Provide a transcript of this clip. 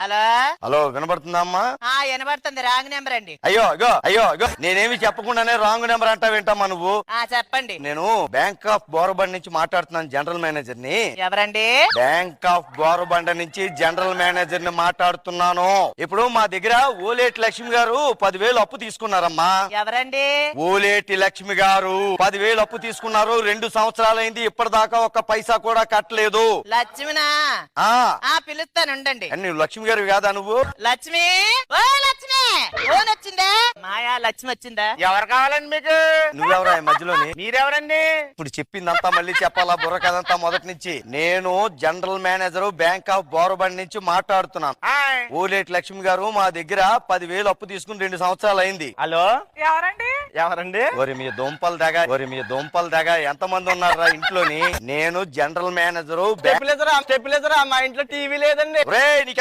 Hello? Hello వినబడుతుందా అమ్మా ఆ వినబడుతుంది. రాంగ్ నెంబర్ అండి. అయ్యో అగో అయ్యో అగో నేనేమి చెప్పకుండానే రాంగ్ నెంబర్ అంటా వింటామా నువ్వు? ఆ చెప్పండి. నేను బ్యాంక్ ఆఫ్ బోరబండ్ నుంచి మాట్లాడుతున్నాను జనరల్ మేనేజర్ని ఎవరండి? బ్యాంక్ ఆఫ్ బోరబండ నుంచి జనరల్ మేనేజర్ని మాట్లాడుతున్నాను. ఇప్పుడు మా దగ్గర ఓలేటి లక్ష్మి గారు పదివేలు అప్పు తీసుకున్నారమ్మా. ఎవరండి? ఓలేటి లక్ష్మి గారు పదివేలు అప్పు తీసుకున్నారు. రెండు సంవత్సరాలైంది ఇప్పటిదాకా ఒక్క పైసా కూడా కట్టలేదు. లక్ష్మినా? ఆ. ఆ పిలుస్తాను ఉండండి. అని నువ్వు లక్ష్మి గారు కాదా నువ్వు? లక్ష్మి! ఓ లక్ష్మి! వచ్చిందా? మాయా లక్ష్మి వచ్చిందా? ఎవరు కావాలండి మీకు? నువ్వెవరా ఈ మధ్యలోని? మీరెవరండి? ఇప్పుడు చెప్పిందంతా మళ్ళీ చెప్పాలా? బుర్ర కదంతా మొదటి నుంచి. నేను general manager bank of Borabanda నుంచి మాట్లాడుతున్నాను. హాయ్. ఓలేటి లక్ష్మి గారు మా దగ్గర పదివేలు అప్పు తీసుకుని రెండు సంవత్సరాలు అయింది. హలో? ఎవరండి? ఎవరండి? ఒరి మీ దుంపలు దగ్గ ఒరి మీ దుంపలు దగ్గ ఎంత మంది ఉన్నారా ఇంట్లోని? నేను జనరల్ మేనేజరు మా ఇంట్లో టీవీ లేదండి. నీకు